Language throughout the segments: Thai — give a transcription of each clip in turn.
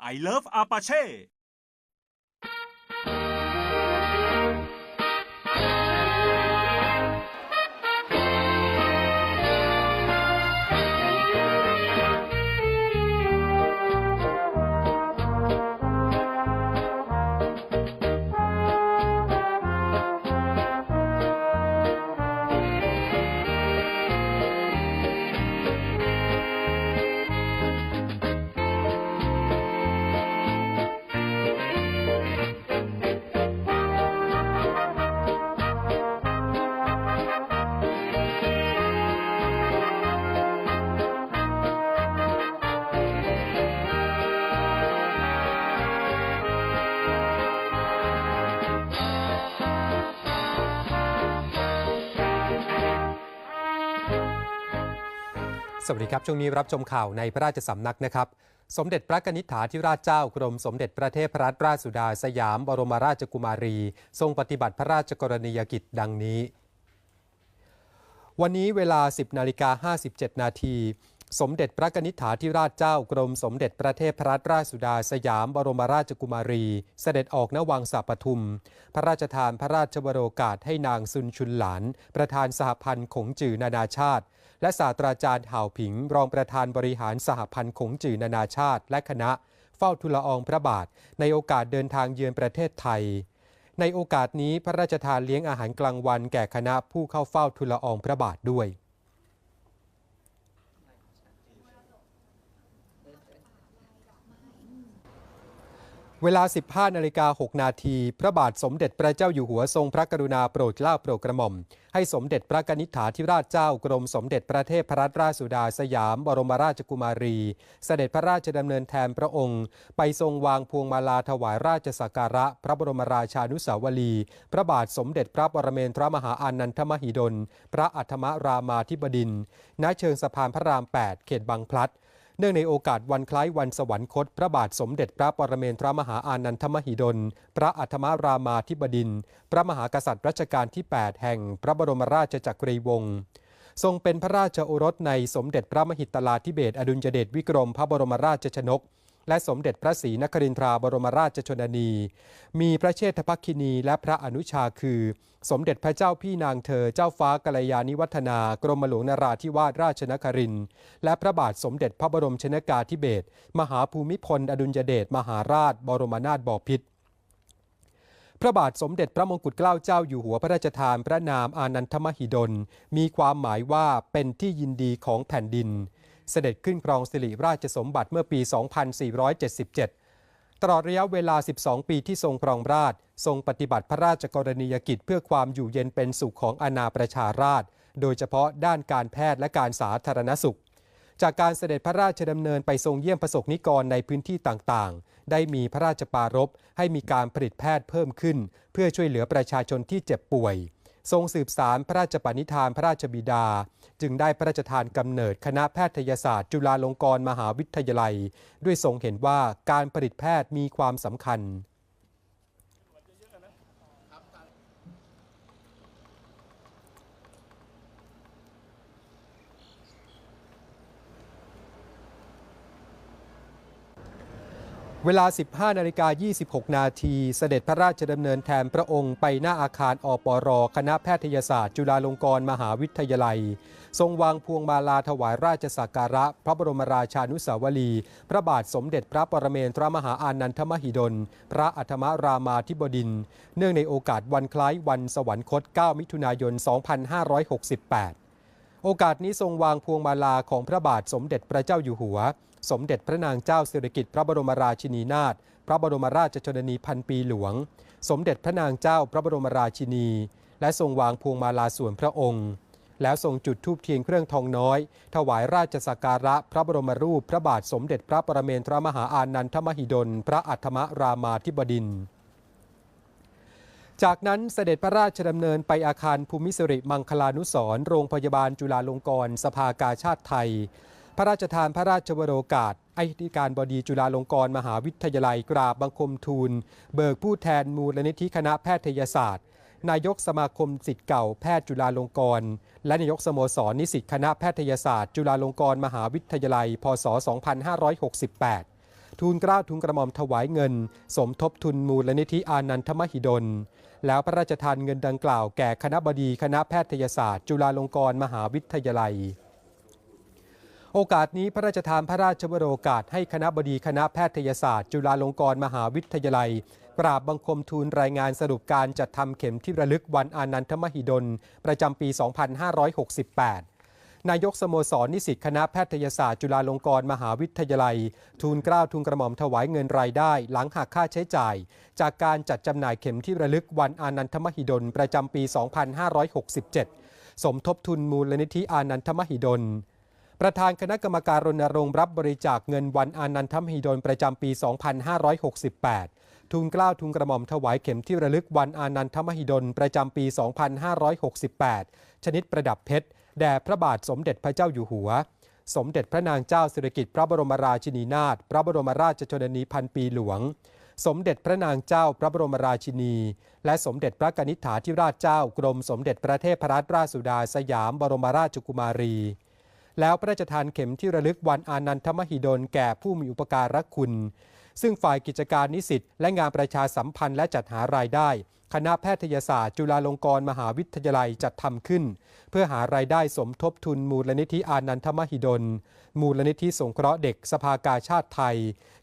I love Apache สวัสดีครับ ช่วงนี้รับชมข่าวในพระราชสำนักนะครับ สมเด็จพระกนิษฐาธิราชเจ้ากรมสมเด็จพระเทพรัตนราชสุดาสยามบรมราชกุมารี ทรงปฏิบัติพระราชกรณียกิจดังนี้ วันนี้เวลา 10นาฬิกา57 นาทีสมเด็จพระนิษฐาธิราชเจ้ากรมสมเด็จพระเทพรัตนราชสุดาสยามบรมราชกุมารี เสด็จออกณวังสาปทุม พระราชทานพระราชวโรกาสให้นางซุนชุนหลาน ประธานสหพันธ์ขงจือนานาชาติ และศาสตราจารย์ห่าวผิง รองประธานบริหารสหพันธ์ขงจือนานาชาติ และคณะเฝ้าทุลอองพระบาท ในโอกาสเดินทางเยือนประเทศไทย ในโอกาสนี้พระราชทานเลี้ยงอาหารกลางวันแก่คณะผู้เข้าเฝ้าทุลอองพระบาทด้วย เวลา 15นาฬิกา6นาที พระบาทสมเด็จพระเจ้าอยู่หัวทรงพระกรุณาโปรดเกล้าโปรดกระหม่อม ให้สมเด็จพระกนิษฐาธิราชเจ้ากรมสมเด็จพระเทพรัตนราชสุดาสยาม บรมราชกุมารี เสด็จพระราชดำเนินแทนพระองค์ ไปทรงวางพวงมาลาถวายราชสักการะ พระบรมราชานุสาวรีย์พระบาทสมเด็จพระปรเมนทรมหาอานันทมหิดล พระอัฏฐมรามาธิบดินณเชิงสะพานพระราม 8 เขตบางพลัด เนื่องในโอกาสวันคล้ายวันสวรรคต พระบาทสมเด็จพระปรเมนทรมหาอานันทมหิดล พระอัฏฐมรามาธิบดินทรพระมหากษัตริย์รัชกาลที่ 8 แห่งพระบรมราชจักรีวงศ์ทรงเป็นพระราชโอรสในสมเด็จพระมหิตลาธิเบศรอดุลยเดชวิกรมพระบรมราชชนก และสมเด็จพระศรีนครินทราบรมราชชนนี มีพระเชษฐภักคินีและพระอนุชาคือ สมเด็จพระเจ้าพี่นางเธอเจ้าฟ้ากัลยาณิวัฒนากรมหลวงนราธิวาสราชนครินและพระบาทสมเด็จพระบรมชนกาธิเบศรมหาภูมิพล อดุลยเดชมหาราช บรมนาถบพิตรพระบาทสมเด็จพระมงกุฎเกล้าเจ้าอยู่หัวพระราชทานพระนามอานันทมหิดล มีความหมายว่าเป็นที่ยินดีของแผ่นดิน เสด็จขึ้นครองสิริราชสมบัติเมื่อปี 2477 ตลอดระยะเวลา 12 ปีที่ทรงครองราชทรงปฏิบัติพระราชกรณียกิจเพื่อความอยู่เย็นเป็นสุขของอาณาประชาราษฎรโดยเฉพาะด้านการแพทย์และการสาธารณสุข จากการเสด็จพระราชดำเนินไปทรงเยี่ยมประสบนิกรในพื้นที่ต่างๆ ได้มีพระราชปารภให้มีการผลิตแพทย์เพิ่มขึ้น เพื่อช่วยเหลือประชาชนที่เจ็บป่วย ทรงสืบสารพระราชปณิธานพระราชบิดา จึงได้พระราชทานกำเนิดคณะแพทยศาสตร์ จุฬาลงกรณ์มหาวิทยาลัย ด้วยทรงเห็นว่าการผลิตแพทย์มีความสำคัญ เวลา 15นาฬิกา26 นาทีเสด็จพระราชดำเนินแทนพระองค์ไปหน้าอาคารอปร คณะแพทยศาสตร์ จุฬาลงกรณ์มหาวิทยาลัย ทรงวางพวงมาลาถวายราชสักการะ พระบรมราชานุสาวรี พระบาทสมเด็จพระปรเมนทรมหาอานันทมหิดล พระอัฏฐมรามาธิบดิน เนื่องในโอกาสวันคล้ายวันสวรรคต 9 มิถุนายน 2568 โอกาสนี้ทรงวางพวงมาลาของพระบาทสมเด็จพระเจ้าอยู่หัว สมเด็จพระนางเจ้าสิริกิติ์พระบรมราชินีนาถพระบรมราชชนนีพันปีหลวง สมเด็จพระนางเจ้าพระบรมราชินี และทรงวางพวงมาลาส่วนพระองค์ แล้วทรงจุดธูปเทียนเครื่องทองน้อย ถวายราชสักการะพระบรมรูป พระบาทสมเด็จพระปรเมนทรมหาอานันทมหิดล พระอัฏฐมรามาธิบดินทร์ จากนั้นเสด็จพระราชดำเนินไปอาคารภูมิสิริมังคลานุสร์โรงพยาบาลจุฬาลงกรณ์สภากาชาติไทย พระราชทานพระราชวโรกาสอธิการบดีจุฬาลงกรณ์มหาวิทยาลัยกราบบังคมทูล เบิกผู้แทนมูลนิธิคณะแพทยศาสตร์ นายกสมาคมสิทธิ์เก่าแพทย์จุฬาลงกรณ์และนายกสโมสรนิสิตคณะแพทยศาสตร์ จุฬาลงกรณ์มหาวิทยาลัย พศ 2568 ทูลเกล้าทูลกระหม่อมถวายเงิน สมทบทุนมูลนิธิอานันทมหิดล แล้วพระราชทานเงินดังกล่าวแก่คณะบดีคณะแพทยศาสตร์ จุฬาลงกรณ์มหาวิทยาลัย โอกาสนี้พระราชทานพระราชวโรกาสให้คณะบดีคณะแพทยศาสตร์ จุฬาลงกรณ์มหาวิทยาลัยกราบบังคมทูลรายงานสรุปการจัดทำเข็มที่ระลึกวันอานันทมหิดล ประจำปี 2568 นายกสโมสรนิสิตคณะแพทยศาสตร์จุฬาลงกรณ์มหาวิทยาลัย ทูลเกล้าทูลกระหม่อมถวายเงินรายได้ หลังหักค่าใช้จ่าย จากการจัดจำหน่ายเข็มที่ระลึกวันอานันทมหิดลประจำปี 2567 สมทบทุนมูลนิธิอานันทมหิดลประธานคณะกรรมการรณรงค์รับบริจาคเงินวันอานันทมหิดลประจำปี 2568ทูลเกล้าวทูลกระหม่อมถวายเข็มที่ระลึกวันอานันทมหิดลประจำปี 2568 ชนิดประดับเพชร แด่พระบาทสมเด็จพระเจ้าอยู่หัว สมเด็จพระนางเจ้าสิริกิติ์พระบรมราชินีนาถพระบรมราชชนนีพันปีหลวง สมเด็จพระนางเจ้าพระบรมราชินี และสมเด็จพระกนิษฐาธิราชเจ้ากรมสมเด็จพระเทพรัตนราชสุดาสยามบรมราชกุมารี แล้วพระราชทานเข็มที่ระลึกวันอานันทมหิดลแก่ผู้มีอุปการะคุณ ซึ่งฝ่ายกิจการนิสิตและงานประชาสัมพันธ์และจัดหารายได้ คณะแพทยศาสตร์ จุฬาลงกรณ์มหาวิทยาลัยจัดทำขึ้น เพื่อหารายได้สมทบทุนมูลนิธิอานันทมหิดล มูลนิธิสงเคราะห์เด็กสภากาชาติไทย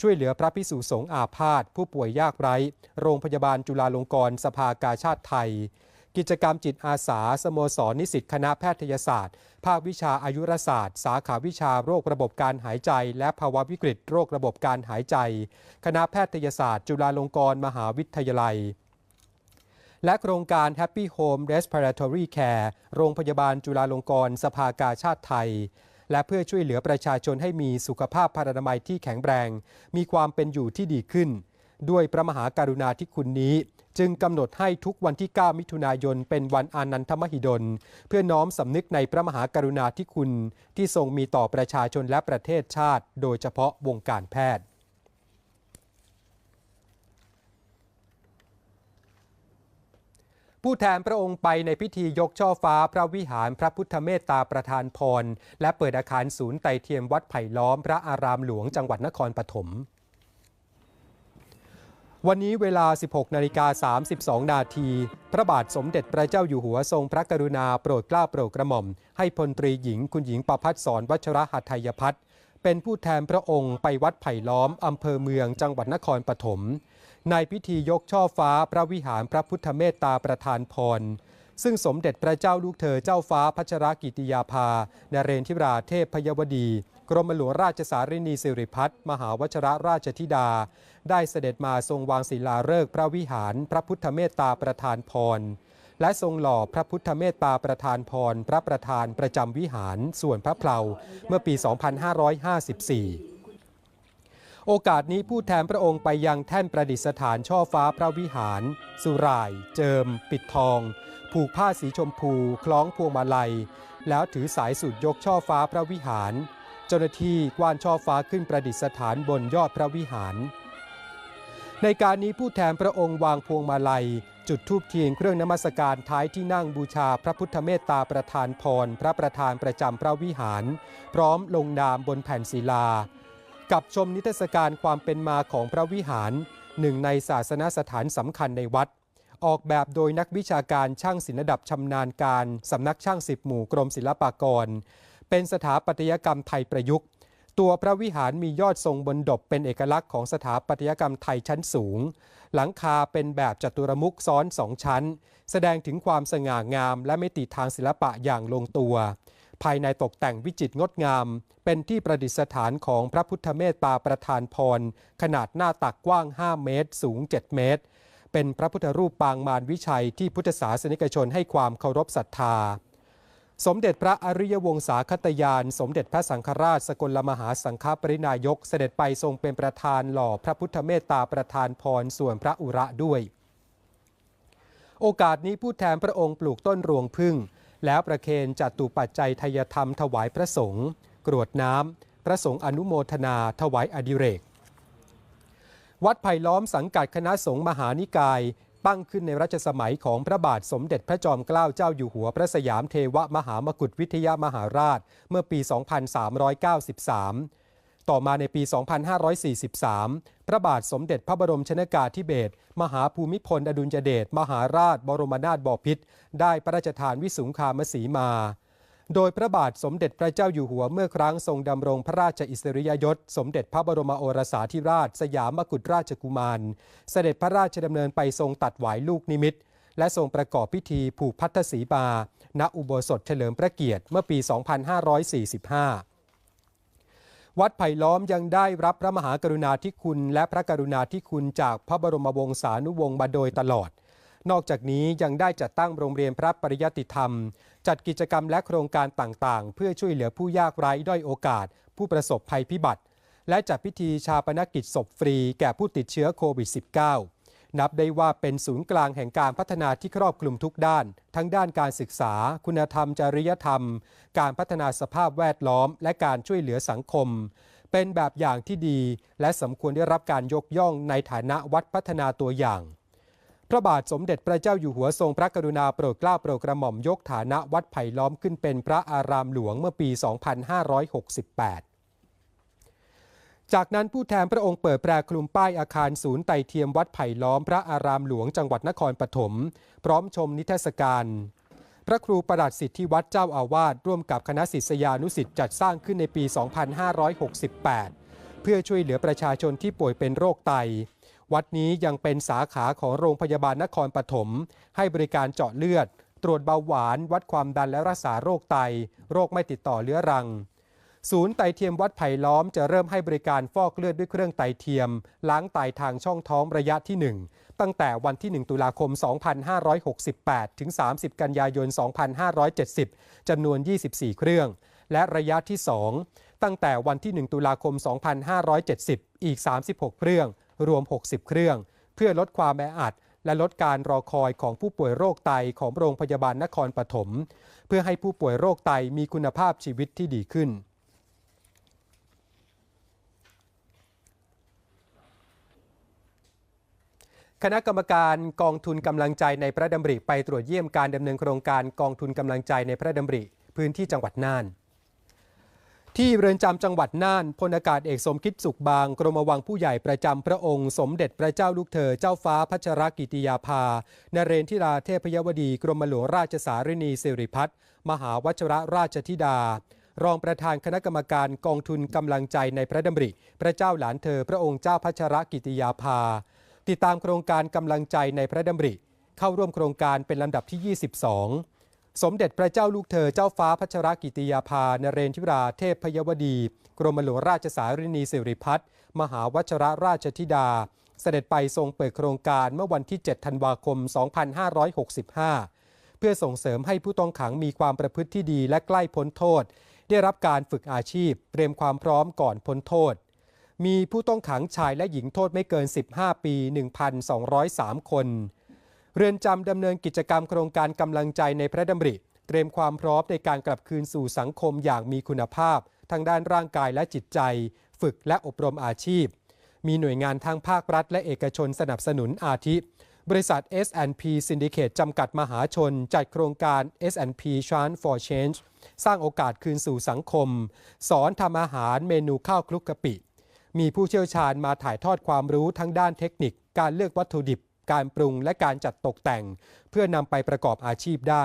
ช่วยเหลือพระพิสุสงฆ์อาพาธผู้ป่วยยากไร้ โรงพยาบาลจุฬาลงกรณ์สภากาชาติไทย กิจกรรมจิตอาสา สโมสรนิสิตคณะแพทยศาสตร์าควิชาอายุรศาสตร์ สาขาวิชาโรคระบบการหายใจ และภาวะวิกฤตโรคระบบการหายใจ คณะแพทยศาสตร์ จุฬาลงกรณ์มหาวิทยาลัย และโครงการ Happy Home Respiratory Care โรงพยาบาลจุฬาลงกรณ์สภากาชาติไทย และเพื่อช่วยเหลือประชาชนให้มีสุขภาพพรรณนามัยที่แข็งแรง มีความเป็นอยู่ที่ดีขึ้น ด้วยพระมหาการุณาธิคุณนี้ จึงกำหนดให้ทุกวันที่ 9 มิถุนายน เป็นวันอานันทมหิดล เพื่อน้อมสำนึกในพระมหากรุณาธิคุณที่ทรงมีต่อประชาชนและประเทศชาติ โดยเฉพาะวงการแพทย์ผู้แทนพระองค์ไปในพิธียกช่อฟ้าพระวิหารพระพุทธเมตตาประธานพร และเปิดอาคารศูนย์ไตเทียมวัดไผ่ล้อมพระอารามหลวงจังหวัดนครปฐม วันนี้เวลา 16 นาฬิกา 32 นาที พระบาทสมเด็จพระเจ้าอยู่หัวทรงพระกรุณาโปรดเกล้าโปรดกระหม่อม ให้พลตรีหญิงคุณหญิงประพัฒสอนวัชรหัตถยพัฒน์เป็นผู้แทนพระองค์ไปวัดไผ่ล้อม อำเภอเมืองจังหวัดนครปฐมในพิธียกช่อฟ้าพระวิหารพระพุทธเมตตาประธานพร ซึ่งสมเด็จพระเจ้าลูกเธอเจ้าฟ้าพัชรกิติยาภา นเรนทิราเทพพยวดี กรมหลวงราชสารินีสิริพัฒน์มหาวชรราชธิดา ได้เสด็จมาทรงวางศิลาฤกษ์พระวิหาร พระพุทธเมตตาประธานพร และทรงหล่อพระพุทธเมตตาประธานพร พระประธานประจำวิหารส่วนพระเพลาเมื่อปี 2554โอกาสนี้ผู้แทนพระองค์ไปยังแท่นประดิษฐานช่อฟ้าพระวิหาร สุราย เจิม ปิดทอง ผูกผ้าสีชมพู คล้องพวงมาลัย แล้วถือสายสุดยกช่อฟ้าพระวิหาร เจ้าหน้าที่กว้านช่อฟ้าขึ้นประดิษฐานบนยอดพระวิหาร ในการนี้ผู้แทนพระองค์วางพวงมาลัย จุดทูบเทียนเครื่องนมัสการท้ายที่นั่งบูชาพระพุทธเมตตาประธานพร พระประธานประจำพระวิหาร พร้อมลงนามบนแผ่นศิลา กับชมนิทรรศการความเป็นมาของพระวิหารหนึ่งในศาสนสถานสำคัญในวัด ออกแบบโดยนักวิชาการช่างศิลป์ดับชำนาญการสำนักช่างสิบหมู่กรมศิลปากร เป็นสถาปัตยกรรมไทยประยุกต์ ตัวพระวิหารมียอดทรงบนดบเป็นเอกลักษณ์ของสถาปัตยกรรมไทยชั้นสูง หลังคาเป็นแบบจัตุรมุขซ้อนสองชั้น แสดงถึงความสง่างาม และมิติทางศิลปะอย่างลงตัว ภายในตกแต่งวิจิตรงดงาม เป็นที่ประดิษฐานของพระพุทธเมตตาประธานพร ขนาดหน้าตักกว้าง 5 เมตร สูง 7 เมตร เป็นพระพุทธรูปปางมารวิชัยที่พุทธศาสนิกชนให้ความเคารพศรัทธา สมเด็จพระอริยวงศาคตยาน สมเด็จพระสังฆราช สกลมหาสังฆปรินายก เสด็จไปทรงเป็นประธานหล่อพระพุทธเมตตาประธานพรส่วนพระอุระด้วย โอกาสนี้ผู้แทนพระองค์ปลูกต้นรวงพึ่ง แล้วประเคนจัดตุปัจจัยทยธรรมถวายพระสงฆ์กรวดน้ำพระสงฆ์อนุโมทนาถวายอดิเรก วัดไผ่ล้อมสังกัดคณะสงฆ์มหานิกาย ตั้งขึ้นในรัชสมัยของพระบาทสมเด็จพระจอมเกล้าเจ้าอยู่หัวพระสยามเทวมหามกุฏวิทยามหาราช เมื่อปี 2393 ต่อมาในปี 2543 พระบาทสมเด็จพระบรมชนากาธิเบศรมหาภูมิพลอดุลยเดชมหาราช บรมนาถบพิตรได้พระราชทานวิสุงคามสีมา โดยพระบาทสมเด็จพระเจ้าอยู่หัวเมื่อครั้งทรงดำรงพระราชอิสริยยศ สมเด็จพระบรมโอรสาธิราช สยามกุฎราชกุมาร เสด็จพระราชดำเนินไปทรงตัดหวายลูกนิมิต และทรงประกอบพิธีผูกพัทธสีมาณ อุโบสถเฉลิมพระเกียรติเมื่อปี 2545วัดไผ่ล้อมยังได้รับพระมหากรุณาธิคุณ และพระกรุณาธิคุณจากพระบรมวงศานุวงศ์มาโดยตลอด นอกจากนี้ยังได้จัดตั้งโรงเรียนพระปริยติธรรม จัดกิจกรรมและโครงการต่างๆ เพื่อช่วยเหลือผู้ยากไร้ด้อยโอกาส ผู้ประสบภัยพิบัติ และจัดพิธีชาปนกิจศพฟรีแก่ผู้ติดเชื้อโควิด -19 นับได้ว่าเป็นศูนย์กลางแห่งการพัฒนาที่ครอบคลุมทุกด้าน ทั้งด้านการศึกษา คุณธรรมจริยธรรม การพัฒนาสภาพแวดล้อม และการช่วยเหลือสังคม เป็นแบบอย่างที่ดี และสมควรได้รับการยกย่องในฐานะวัดพัฒนาตัวอย่าง พระบาทสมเด็จพระเจ้าอยู่หัวทรงพระกรุณาโปรดเกล้าโปรดกระหม่อมยกฐานะวัดไผ่ล้อมขึ้นเป็นพระอารามหลวงเมื่อปี 2568 จากนั้นผู้แทนพระองค์เปิดแปรคลุมป้ายอาคารศูนย์ไต่เทียมวัดไผ่ล้อมพระอารามหลวงจังหวัดนครปฐมพร้อมชมนิทรรศการพระครูประหลัดสิทธิวัดเจ้าอาวาสร่วมกับคณะศิษยานุศิษย์จัดสร้างขึ้นในปี 2568 เพื่อช่วยเหลือประชาชนที่ป่วยเป็นโรคไต วัดนี้ยังเป็นสาขาของโรงพยาบาลนครปฐมให้บริการเจาะเลือด ตรวจเบาหวาน วัดความดันและรักษาโรคไต โรคไม่ติดต่อเรื้อรัง ศูนย์ไตเทียมวัดไผ่ล้อมจะเริ่มให้บริการฟอกเลือดด้วยเครื่องไตเทียม ล้างไตทางช่องท้องระยะที่ 1 ตั้งแต่วันที่ 1 ตุลาคม 2568 ถึง 30 กันยายน 2570จำนวน 24 เครื่อง และระยะที่ 2 ตั้งแต่วันที่ 1 ตุลาคม 2570 อีก 36 เครื่อง รวม 60 เครื่อง เพื่อลดความแออัด และลดการรอคอยของผู้ป่วยโรคไตของโรงพยาบาลนครปฐมเพื่อให้ผู้ป่วยโรคไตมีคุณภาพชีวิตที่ดีขึ้นคณะกรรมการกองทุนกำลังใจในพระดำริไปตรวจเยี่ยมการดำเนินโครงการกองทุนกำลังใจในพระดำริ พื้นที่จังหวัดน่าน ที่เรือนจำจังหวัดน่านพลอากาศเอกสมคิดสุขบาง กรมวังผู้ใหญ่ประจำพระองค์ สมเด็จพระเจ้าลูกเธอ เจ้าฟ้าพัชรกิติยาภานเรนทิราเทพยวดี กรมหลวงราชสารินีสิริพัฒน์มหาวชรราชธิดา รองประธานคณะกรรมการกองทุนกำลังใจในพระดำริ พระเจ้าหลานเธอ พระองค์เจ้าพัชรกิติยาภา ติดตามโครงการกำลังใจในพระดำริ เข้าร่วมโครงการเป็นลำดับที่ 22 สมเด็จพระเจ้าลูกเธอเจ้าฟ้าพัชรกิติยาภานเรนทิราเทพพยวดี กรมหลวงราชสารินีสิริพัฒน์มหาวัชรราชธิดา เสด็จไปทรงเปิดโครงการเมื่อวันที่ 7 ธันวาคม 2565 เพื่อส่งเสริมให้ผู้ต้องขังมีความประพฤติที่ดีและใกล้พ้นโทษ ได้รับการฝึกอาชีพ เตรียมความพร้อมก่อนพ้นโทษ มีผู้ต้องขังชายและหญิงโทษไม่เกิน 15 ปี 1,203 คน เรือนจำดำเนินกิจกรรมโครงการกำลังใจในพระดำริ เตรียมความพร้อมในการกลับคืนสู่สังคมอย่างมีคุณภาพ ทางด้านร่างกายและจิตใจ ฝึกและอบรมอาชีพ มีหน่วยงานทางภาครัฐ และเอกชนสนับสนุนอาทิ บริษัท S&P Syndicate จำกัดมหาชน จัดโครงการ S&P Chance for Change สร้างโอกาสคืนสู่สังคม สอนทำอาหารเมนูข้าวคลุกกะปิ มีผู้เชี่ยวชาญมาถ่ายทอดความรู้ทั้งด้านเทคนิค การเลือกวัตถุดิบ การปรุงและการจัดตกแต่ง เพื่อนำไปประกอบอาชีพได้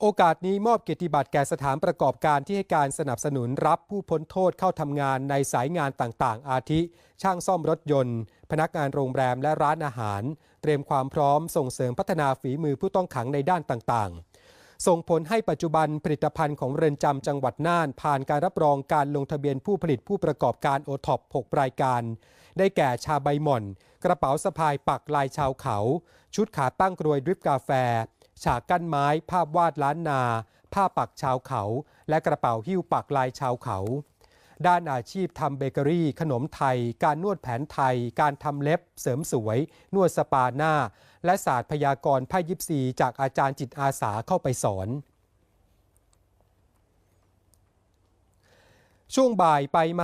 โอกาสนี้มอบเกียรติบัตรแก่สถานประกอบการที่ให้การสนับสนุนรับผู้พ้นโทษเข้าทำงานในสายงานต่างๆ อาทิ ช่างซ่อมรถยนต์ พนักงานโรงแรมและร้านอาหาร เตรียมความพร้อมส่งเสริมพัฒนาฝีมือผู้ต้องขังในด้านต่างๆส่งผลให้ปัจจุบันผลิตภัณฑ์ของเรือนจำจังหวัดน่าน ผ่านการรับรองการลงทะเบียนผู้ผลิตผู้ประกอบการโอท็อป6รายการ ได้แก่ชาใบหม่อน กระเป๋าสะพายปักลายชาวเขา ชุดขาตั้งกรวยดริปกาแฟ ฉากกั้นไม้ ภาพวาดล้านนา ผ้าปักชาวเขา และกระเป๋าหิ้วปักลายชาวเขา ด้านอาชีพทำเบเกอรี่ ขนมไทย การนวดแผนไทย การทำเล็บ เสริมสวย นวดสปาหน้า และศาสตร์พยากรณ์ไพ่ยิปซี จากอาจารย์จิตอาสาเข้าไปสอนช่วงบ่ายไปม